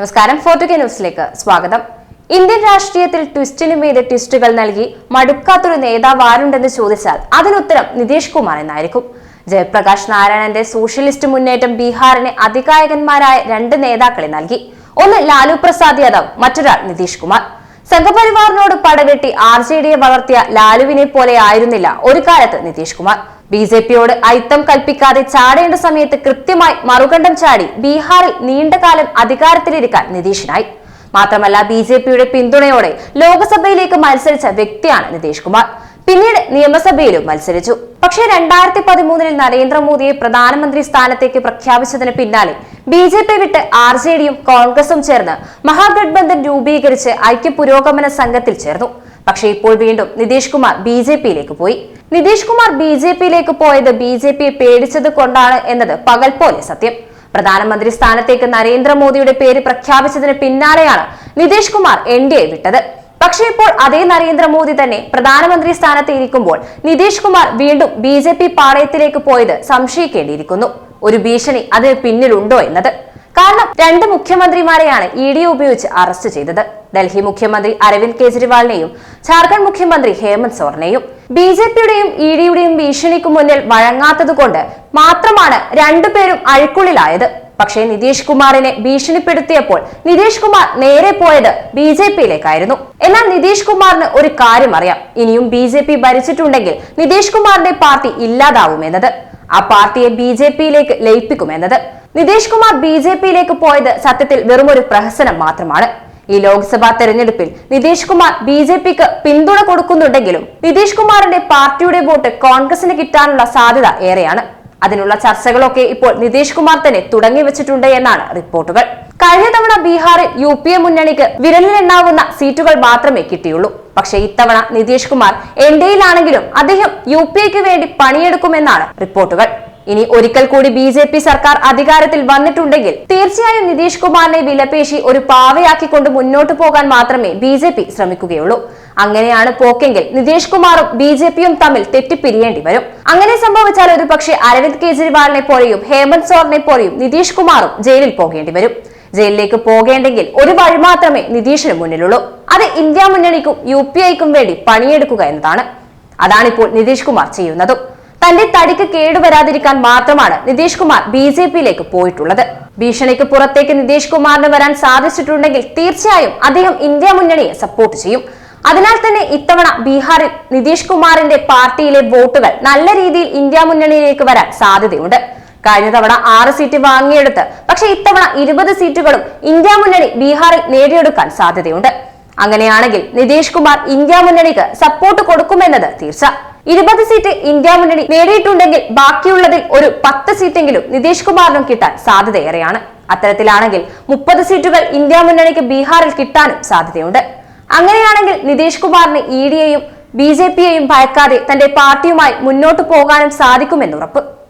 നമസ്കാരം. ഫോർട്ടുകെ ന്യൂസിലേക്ക് സ്വാഗതം. ഇന്ത്യൻ രാഷ്ട്രീയത്തിൽ ട്വിസ്റ്റിനു മീതെ ട്വിസ്റ്റുകൾ നൽകി മടുക്കാത്തൊരു നേതാവ് ആരുണ്ടെന്ന് ചോദിച്ചാൽ അതിനുത്തരം നിതീഷ് കുമാർ എന്നായിരിക്കും. ജയപ്രകാശ് നാരായണന്റെ സോഷ്യലിസ്റ്റ് മുന്നേറ്റം ബീഹാറിന് അധികായകന്മാരായ രണ്ട് നേതാക്കളെ നൽകി. ഒന്ന് ലാലു പ്രസാദ് യാദവ് മറ്റൊരാൾ നിതീഷ് കുമാർ. സംഘപരിവാറിനോട് പടവെട്ടി ആർ ജെ ഡിയെ വളർത്തിയ ലാലുവിനെ പോലെ ആയിരുന്നില്ല ഒരു കാലത്ത് നിതീഷ് കുമാർ. ബി ജെ പിയോട് അയിത്തം കൽപ്പിക്കാതെ ചാടേണ്ട സമയത്ത് കൃത്യമായി മറുകണ്ഠം ചാടി ബീഹാറിൽ നീണ്ടകാലം അധികാരത്തിലിരിക്കാൻ നിതീഷിനായി. മാത്രമല്ല ബി ജെ പിയുടെ പിന്തുണയോടെ ലോക്സഭയിലേക്ക് മത്സരിച്ച വ്യക്തിയാണ് നിതീഷ് കുമാർ. പിന്നീട് നിയമസഭയിലും മത്സരിച്ചു. പക്ഷേ രണ്ടായിരത്തി പതിമൂന്നിൽ നരേന്ദ്രമോദിയെ പ്രധാനമന്ത്രി സ്ഥാനത്തേക്ക് പ്രഖ്യാപിച്ചതിന് പിന്നാലെ ബി ജെ പി വിട്ട് ആർ ജെ ഡിയും കോൺഗ്രസും ചേർന്ന് മഹാഗഡ്ബന്ധൻ രൂപീകരിച്ച് ഐക്യ പുരോഗമന സംഘത്തിൽ ചേർന്നു. പക്ഷേ ഇപ്പോൾ വീണ്ടും നിതീഷ് കുമാർ ബി ജെ പിയിലേക്ക് പോയി. നിതീഷ് കുമാർ ബി ജെ പിയിലേക്ക് പോയത് ബി ജെ പിയെ പേടിച്ചത് കൊണ്ടാണ് എന്നത് പകൽ പോലെ സത്യം. പ്രധാനമന്ത്രി സ്ഥാനത്തേക്ക് നരേന്ദ്രമോദിയുടെ പേര് പ്രഖ്യാപിച്ചതിന് പിന്നാലെയാണ് Nitish Kumar N D A വിട്ടത്. പക്ഷേ ഇപ്പോൾ അതേ നരേന്ദ്രമോദി തന്നെ പ്രധാനമന്ത്രി സ്ഥാനത്ത് ഇരിക്കുമ്പോൾ നിതീഷ് കുമാർ വീണ്ടും ബി ജെ പി പാളയത്തിലേക്ക് പോയത് സംശയിക്കേണ്ടിയിരിക്കുന്നു. ഒരു ഭീഷണി അതിന് പിന്നിലുണ്ടോ എന്നത്? കാരണം രണ്ട് മുഖ്യമന്ത്രിമാരെയാണ് ഇ ഡി ഉപയോഗിച്ച് അറസ്റ്റ് ചെയ്തത്. ഡൽഹി മുഖ്യമന്ത്രി അരവിന്ദ് കെജ്രിവാളിനെയും ജാർഖണ്ഡ് മുഖ്യമന്ത്രി ഹേമന്ത് സോറിനെയും ബി ജെ പിയുടെയും ഇ ഡിയുടെയും ഭീഷണിക്ക് മുന്നിൽ വഴങ്ങാത്തതുകൊണ്ട് മാത്രമാണ് രണ്ടുപേരും അഴുക്കുള്ളിലായത്. പക്ഷേ നിതീഷ് കുമാറിനെ ഭീഷണിപ്പെടുത്തിയപ്പോൾ നിതീഷ് കുമാർ നേരെ പോയത് ബി ജെ പിയിലേക്കായിരുന്നു. എന്നാൽ നിതീഷ് കുമാറിന് ഒരു കാര്യം അറിയാം. ഇനിയും ബി ജെ പി ഭരിച്ചിട്ടുണ്ടെങ്കിൽ നിതീഷ് കുമാറിന്റെ പാർട്ടി ഇല്ലാതാവുമെന്നത് ആ പാർട്ടിയെ ബി ജെ പിയിലേക്ക് ലയിപ്പിക്കുമെന്നത് നിതീഷ് കുമാർ ബി ജെ പിയിലേക്ക് പോയത് സത്യത്തിൽ വെറുമൊരു പ്രഹസനം മാത്രമാണ്. ഈ ലോക്സഭാ തെരഞ്ഞെടുപ്പിൽ നിതീഷ് കുമാർ ബി ജെ പിക്ക് പിന്തുണ കൊടുക്കുന്നുണ്ടെങ്കിലും നിതീഷ് കുമാറിന്റെ പാർട്ടിയുടെ വോട്ട് കോൺഗ്രസിന് കിട്ടാനുള്ള സാധ്യത ഏറെയാണ്. അതിനുള്ള ചർച്ചകളൊക്കെ ഇപ്പോൾ നിതീഷ് കുമാർ തന്നെ തുടങ്ങി വെച്ചിട്ടുണ്ട് എന്നാണ് റിപ്പോർട്ടുകൾ. കഴിഞ്ഞ തവണ ബീഹാറിൽ യു പി എ മുന്നണിക്ക് വിരലിലെണ്ണാവുന്ന സീറ്റുകൾ മാത്രമേ കിട്ടിയുള്ളൂ. പക്ഷേ ഇത്തവണ നിതീഷ് കുമാർ എൻ ഡിയിലാണെങ്കിലും അദ്ദേഹം യു പി എക്ക് വേണ്ടി പണിയെടുക്കുമെന്നാണ് റിപ്പോർട്ടുകൾ. ഇനി ഒരിക്കൽ കൂടി ബി ജെ പി സർക്കാർ അധികാരത്തിൽ വന്നിട്ടുണ്ടെങ്കിൽ തീർച്ചയായും നിതീഷ് കുമാറിനെ വിലപേശി ഒരു പാവയാക്കിക്കൊണ്ട് മുന്നോട്ട് പോകാൻ മാത്രമേ ബി ശ്രമിക്കുകയുള്ളൂ. അങ്ങനെയാണ് പോക്കെങ്കിൽ നിതീഷ് കുമാറും ബി ജെ പിയും തമ്മിൽ തെറ്റിപ്പിരിയേണ്ടി വരും. അങ്ങനെ സംഭവിച്ചാൽ ഒരു പക്ഷേ അരവിന്ദ് കെജ്രിവാളിനെ പോലെയും ഹേമന്ത് സോറിനെ പോലെയും നിതീഷ് കുമാറും ജയിലിൽ പോകേണ്ടി വരും. ജയിലിലേക്ക് പോകേണ്ടെങ്കിൽ ഒരു വഴി മാത്രമേ നിതീഷിന് മുന്നിലുള്ളൂ. അത് ഇന്ത്യ മുന്നണിക്കും യു പി ഐക്കും വേണ്ടി പണിയെടുക്കുക എന്നതാണ്. അതാണിപ്പോൾ നിതീഷ് കുമാർ ചെയ്യുന്നത്. തന്റെ തടിക്ക് കേടുവരാതിരിക്കാൻ മാത്രമാണ് നിതീഷ് കുമാർ ബി ജെ പിയിലേക്ക് പോയിട്ടുള്ളത്. ഭീഷണിക്ക് പുറത്തേക്ക് നിതീഷ് കുമാറിന് വരാൻ സാധിച്ചിട്ടുണ്ടെങ്കിൽ തീർച്ചയായും അദ്ദേഹം ഇന്ത്യ മുന്നണിയെ സപ്പോർട്ട് ചെയ്യും. അതിനാൽ തന്നെ ഇത്തവണ ബീഹാറിൽ നിതീഷ് കുമാറിന്റെ പാർട്ടിയിലെ വോട്ടുകൾ നല്ല രീതിയിൽ ഇന്ത്യ മുന്നണിയിലേക്ക് വരാൻ സാധ്യതയുണ്ട്. കഴിഞ്ഞ തവണ ആറ് സീറ്റ് വാങ്ങിയെടുത്ത് പക്ഷെ ഇത്തവണ ഇരുപത് സീറ്റുകളും ഇന്ത്യ മുന്നണി ബീഹാറിൽ നേടിയെടുക്കാൻ സാധ്യതയുണ്ട്. അങ്ങനെയാണെങ്കിൽ നിതീഷ് കുമാർ ഇന്ത്യ മുന്നണിക്ക് സപ്പോർട്ട് കൊടുക്കുമെന്നത് തീർച്ച. ഇരുപത് സീറ്റ് ഇന്ത്യ മുന്നണി നേടിയിട്ടുണ്ടെങ്കിൽ ബാക്കിയുള്ളതിൽ ഒരു പത്ത് സീറ്റെങ്കിലും നിതീഷ് കുമാറിനും കിട്ടാൻ സാധ്യതയേറെയാണ്. അത്തരത്തിലാണെങ്കിൽ മുപ്പത് സീറ്റുകൾ ഇന്ത്യ മുന്നണിക്ക് ബീഹാറിൽ കിട്ടാനും സാധ്യതയുണ്ട്. അങ്ങനെയാണെങ്കിൽ നിതീഷ് കുമാറിന് ഇ ഡിയെയും ബി ജെ പിയെയും ഭയക്കാതെ തന്റെ പാർട്ടിയുമായി മുന്നോട്ടു പോകാനും സാധിക്കുമെന്നുറപ്പ്